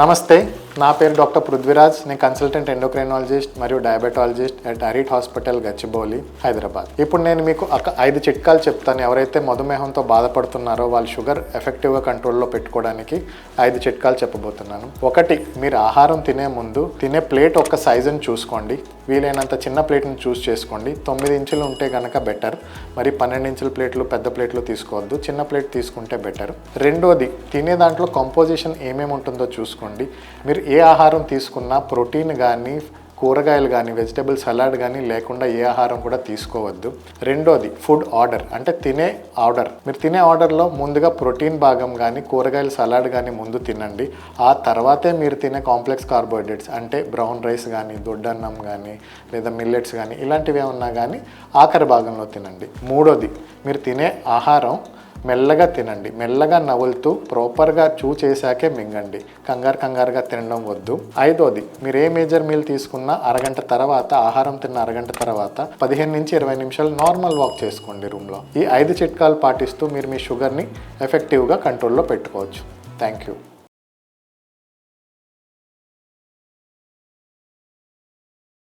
నమస్తే నా పేరు డాక్టర్ పృథ్వీరాజ్. నేను కన్సల్టెంట్ ఎండోక్రైనాలజిస్ట్ మరియు diabetologist at Arete hospital Gachibowli Hyderabad. ఇప్పుడు నేను మీకు ఒక ఐదు చిట్కాలు చెప్తాను. ఎవరైతే మధుమేహంతో బాధపడుతున్నారో వాళ్ళు షుగర్ ఎఫెక్టివ్గా కంట్రోల్లో పెట్టుకోవడానికి ఐదు చిట్కాలు చెప్పబోతున్నాను. ఒకటి మీరు ఆహారం తినే ముందు తినే ప్లేట్ ఒక్క సైజుని చూసుకోండి. వీలైనంత చిన్న ప్లేట్ని చూస్ చేసుకోండి. తొమ్మిది ఇంచులు ఉంటే కనుక బెటర్. మరి పన్నెండు ఇంచుల ప్లేట్లు పెద్ద ప్లేట్లు తీసుకోవద్దు. చిన్న ప్లేట్ తీసుకుంటే బెటర్. రెండోది తినే దాంట్లో కంపోజిషన్ ఏమేమి ఉంటుందో చూసుకోండి. మీరు ఏ ఆహారం తీసుకున్నా ప్రోటీన్ కానీ కూరగాయలు కానీ వెజిటబుల్ సలాడ్ కానీ లేకుండా ఏ ఆహారం కూడా తీసుకోవద్దు. రెండోది ఫుడ్ ఆర్డర్. అంటే తినే ఆర్డర్. మీరు తినే ఆర్డర్లో ముందుగా ప్రోటీన్ భాగం కానీ కూరగాయల సలాడ్ కానీ ముందు తినండి. ఆ తర్వాతే మీరు తినే కాంప్లెక్స్ కార్బోహైడ్రేట్స్ అంటే బ్రౌన్ రైస్ కానీ దొడ్డన్నం కానీ లేదా మిల్లెట్స్ కానీ ఇలాంటివి ఏమన్నా కానీ ఆఖరి భాగంలో తినండి. మూడోది మీరు తినే ఆహారం మెల్లగా తినండి. మెల్లగా నవ్వులుతూ ప్రాపర్గా చూ చేశాకే మింగండి. కంగారు కంగారుగా తినడం వద్దు. ఐదోది మీరు ఏ మేజర్ మీల్ తీసుకున్నా అరగంట తర్వాత ఆహారం తిన్న అరగంట తర్వాత పదిహేను నుంచి ఇరవై నిమిషాలు నార్మల్ వాక్ చేసుకోండి రూమ్లో ఈ ఐదు చిట్కాలు పాటిస్తూ మీరు మీ షుగర్ని ఎఫెక్టివ్గా కంట్రోల్లో పెట్టుకోవచ్చు. Thank you